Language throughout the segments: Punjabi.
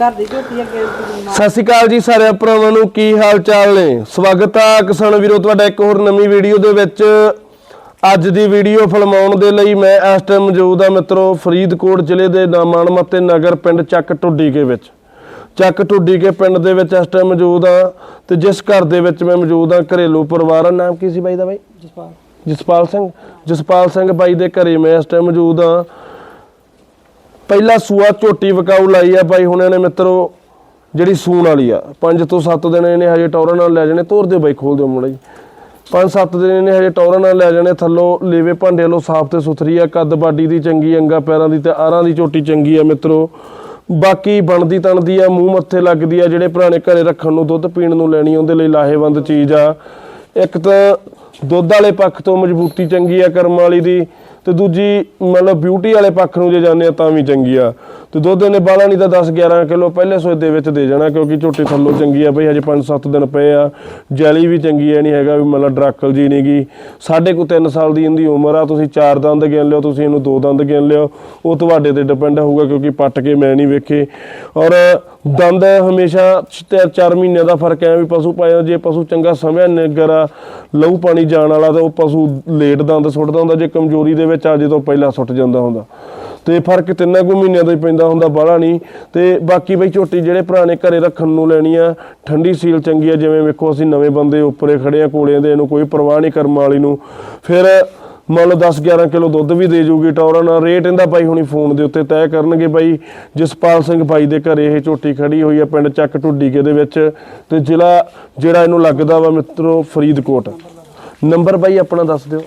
ਘਰ ਦੀ ਝੋਟੀ ਅੱਗੇ ਤੁਸੀਂ ਮਾਂ- ਸਤਿ ਸ਼੍ਰੀ ਅਕਾਲ ਜੀ ਸਾਰਿਆਂ ਭਰਾਵਾਂ ਨੂੰ ਕੀ ਹਾਲ ਚਾਲ ਨੇ? ਸਵਾਗਤ ਆ ਕਿਸਾਨ ਵੀਰੋ ਤੁਹਾਡਾ ਇੱਕ ਹੋਰ ਨਵੀਂ ਵੀਡੀਓ ਦੇ ਵਿੱਚ। ਅੱਜ ਦੀ ਵੀਡੀਓ ਫਿਲਮਾਉਣ ਦੇ ਲਈ ਮੈਂ ਇਸ ਟਾਈਮ ਮੌਜੂਦ ਆ ਮਿੱਤਰੋ ਫਰੀਦਕੋਟ ਜ਼ਿਲ੍ਹੇ ਦੇ ਨਾਮਾਨਮਤੇ ਨਗਰ ਪਿੰਡ ਚੱਕ ਢੁੱਡੀਕੇ ਵਿੱਚ। ਚੱਕ ਢੁੱਡੀਕੇ ਪਿੰਡ ਦੇ ਵਿੱਚ ਇਸ ਟਾਈਮ ਮੌਜੂਦ ਆ ਤੇ ਜਿਸ ਘਰ ਦੇ ਵਿੱਚ ਮੈਂ ਮੌਜੂਦ ਆ ਘਰੇਲੂ ਪਰਿਵਾਰ ਆ। ਨਾਮ ਕੀ ਸੀ ਬਾਈ ਦਾ ਬਾਈ? ਜਸਪਾਲ। ਜਸਪਾਲ ਸਿੰਘ। ਜਸਪਾਲ ਸਿੰਘ ਬਾਈ ਦੇ ਘਰੇ ਮੈਂ ਇਸ ਟਾਈਮ ਮੌਜੂਦ ਆ ਪਹਿਲਾ ਸੂਆ ਝੋਟੀ ਵਕਾਊ ਲਾਈ ਆ ਬਾਈ ਹੁਣਿਆਂ ਨੇ ਮਿੱਤਰੋ ਜਿਹੜੀ ਸੂਣ ਵਾਲੀ ਆ 5 ਤੋਂ 7 ਦਿਨ ਇਹਨੇ ਹਜੇ ਟੌਰਾਂ ਨਾਲ ਲੈ ਜਾਣੇ, ਤੋਰ ਦਿਓ ਬਾਈ, ਖੋਲ ਦਿਓ ਮੁੰਡਾ ਜੀ 5-7 ਦਿਨ ਇਹਨੇ ਹਜੇ ਟੌਰਾਂ ਨਾਲ ਲੈ ਜਾਣੇ, ਥੱਲੋਂ ਲੇਵੇ ਭਾਂਡੇ ਵੱਲੋਂ ਸਾਫ਼ ਤੇ ਸੁਥਰੀ ਆ, ਕੱਦ ਬਾਡੀ ਦੀ ਚੰਗੀ, ਅੰਗਾ ਪੈਰਾਂ ਦੀ ਤੇ ਆਰਾਂ ਦੀ ਝੋਟੀ ਚੰਗੀ ਆ ਮਿੱਤਰੋ। ਬਾਕੀ ਬਣਦੀ ਤਣਦੀ ਆ, ਮੂੰਹ ਮੱਥੇ ਲੱਗਦੀ ਆ, ਜਿਹੜੇ ਪੁਰਾਣੇ ਘਰੇ ਰੱਖਣ ਨੂੰ ਦੁੱਧ ਪੀਣ ਨੂੰ ਲੈਣੀ, ਉਹਦੇ ਲਈ ਲਾਹੇਵੰਦ ਚੀਜ਼ ਆ। ਇੱਕ ਤਾਂ ਦੁੱਧ ਵਾਲੇ ਪੱਖ ਤੋਂ ਮਜ਼ਬੂਤੀ ਚੰਗੀ ਆ ਕਰਮ ਵਾਲੀ ਦੀ ਤੇ ਦੂਜੀ ਮਤਲਬ ਬਿਊਟੀ ਵਾਲੇ ਪੱਖ ਨੂੰ ਜੇ ਜਾਂਦੇ ਆ ਤਾਂ ਵੀ ਚੰਗੀ ਆ। ਤੇ ਦੁੱਧ ਇਹਨੇ ਬਾਲਾ ਨਹੀਂ ਤਾਂ 10 11 ਕਿਲੋ ਪਹਿਲੇ ਸੋਏ ਦੇ ਵਿੱਚ ਦੇ ਜਾਣਾ, ਕਿਉਂਕਿ ਝੋਟੀ ਥੱਲੋਂ ਚੰਗੀ ਆ ਬਈ, ਹਜੇ 5-7 ਦਿਨ ਪਏ ਆ। ਜੈਲੀ ਵੀ ਚੰਗੀ ਐ ਨਹੀਂ ਹੈਗਾ ਵੀ ਮਤਲਬ ਡਰਾਕਲ ਜੀ ਨਹੀਂਗੀ ਸਾਢੇ ਕੋ 3 ਸਾਲ ਦੀ ਇਹਦੀ ਉਮਰ ਆ, ਤੁਸੀਂ ਚਾਰ ਦੰਦ ਗਿਣ ਲਿਓ, ਤੁਸੀਂ ਇਹਨੂੰ ਦੋ ਦੰਦ ਗਿਣ ਲਿਓ। ਉਹ ਤੁਹਾਡੇ ਤੇ ਡਿਪੈਂਡ ਹੋਊਗਾ, ਕਿਉਂਕਿ ਪੱਟ ਕੇ ਮੈਂ ਨਹੀਂ ਵੇਖੇ। ਔਰ ਦੰਦ ਹਮੇਸ਼ਾ 4 ਮਹੀਨਿਆਂ ਦਾ ਫ਼ਰਕ ਹੈ ਵੀ ਪਸ਼ੂ ਪਾਇਆ ਜੇ ਪਸ਼ੂ ਚੰਗਾ ਸਮਿਆ ਨਿੱਗਰ ਆ, ਲਹੂ ਪਾਣੀ ਜਾਣ ਵਾਲਾ, ਤਾਂ ਉਹ ਪਸ਼ੂ ਲੇਟ ਦੰਦ ਸੁੱਟਦਾ ਹੁੰਦਾ, ਜੇ ਕਮਜ਼ੋਰੀ ਦੇ ਵਿੱਚ ਆ, ਜੇ ਤੋਂ ਪਹਿਲਾਂ ਸੁੱਟ ਜਾਂਦਾ ਹੁੰਦਾ। ਤੇ ਫ਼ਰਕ ਤਿੰਨਾਂ ਕੁ ਮਹੀਨਿਆਂ ਦਾ ਹੀ ਪੈਂਦਾ ਹੁੰਦਾ ਬਾਹਲਾ ਨਹੀਂ। ਤੇ ਬਾਕੀ ਬਈ ਝੋਟੀ ਜਿਹੜੇ ਪੁਰਾਣੇ ਘਰੇ ਰੱਖਣ ਨੂੰ ਲੈਣੀ ਆ ਠੰਡੀ ਸੀਲ ਚੰਗੀ ਆ ਜਿਵੇਂ ਵੇਖੋ ਅਸੀਂ ਨਵੇਂ ਬੰਦੇ ਉੱਪਰੇ ਖੜੇ ਆ ਕੋਲਿਆਂ ਦੇ ਇਹਨੂੰ ਕੋਈ ਪਰਵਾਹ ਨਹੀਂ ਕਰਮ ਵਾਲੀ ਨੂੰ। ਫਿਰ ਮੰਨ ਲਓ 10 11 ਕਿਲੋ ਦੁੱਧ ਵੀ ਦੇ ਜੂਗੀ ਟੌਰਾਂ ਨਾਲ ਰੇਟ ਇਹਦਾ ਬਾਈ ਹੁਣੀ ਫੋਨ ਦੇ ਉੱਤੇ ਤੈਅ ਕਰਨਗੇ ਬਾਈ ਜਸਪਾਲ ਸਿੰਘ ਬਾਈ ਦੇ ਘਰੇ ਇਹ ਝੋਟੀ ਖੜੀ ਹੋਈ ਆ ਪਿੰਡ ਚੱਕ ਢੁੱਡੀਕੇ ਦੇ ਵਿੱਚ ਤੇ ਜ਼ਿਲ੍ਹਾ ਜਿਹੜਾ ਇਹਨੂੰ ਲੱਗਦਾ ਵਾ ਮਿੱਤਰੋ ਫਰੀਦਕੋਟ। ਨੰਬਰ ਬਾਈ ਆਪਣਾ ਦੱਸ ਦਿਓ।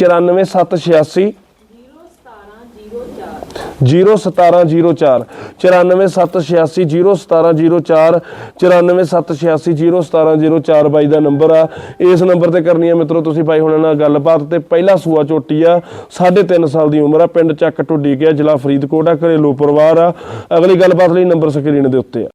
94786 01704 94786 94786 ਬਾਈ ਦਾ ਨੰਬਰ ਆ। ਇਸ ਨੰਬਰ ਤੇ ਕਰਨੀ ਆ ਮਿੱਤਰੋ, ਤੁਸੀਂ ਬਾਈ ਹੁਣਾਂ ਨਾਲ ਗੱਲਬਾਤ ਤੇ ਪਹਿਲਾ ਸੂਆ ਚੋਟੀ ਆ 3.5 ਸਾਲ ਦੀ ਉਮਰ ਆ, ਪਿੰਡ ਚੱਕ ਢੁੱਡੀ ਗਿਆ, ਜ਼ਿਲ੍ਹਾ ਫਰੀਦਕੋਟ ਆ, ਘਰੇਲੂ ਪਰਿਵਾਰ ਆ। ਅਗਲੀ ਗੱਲਬਾਤ ਲਈ ਨੰਬਰ ਸਕਰੀਨ ਦੇ ਉੱਤੇ ਆ।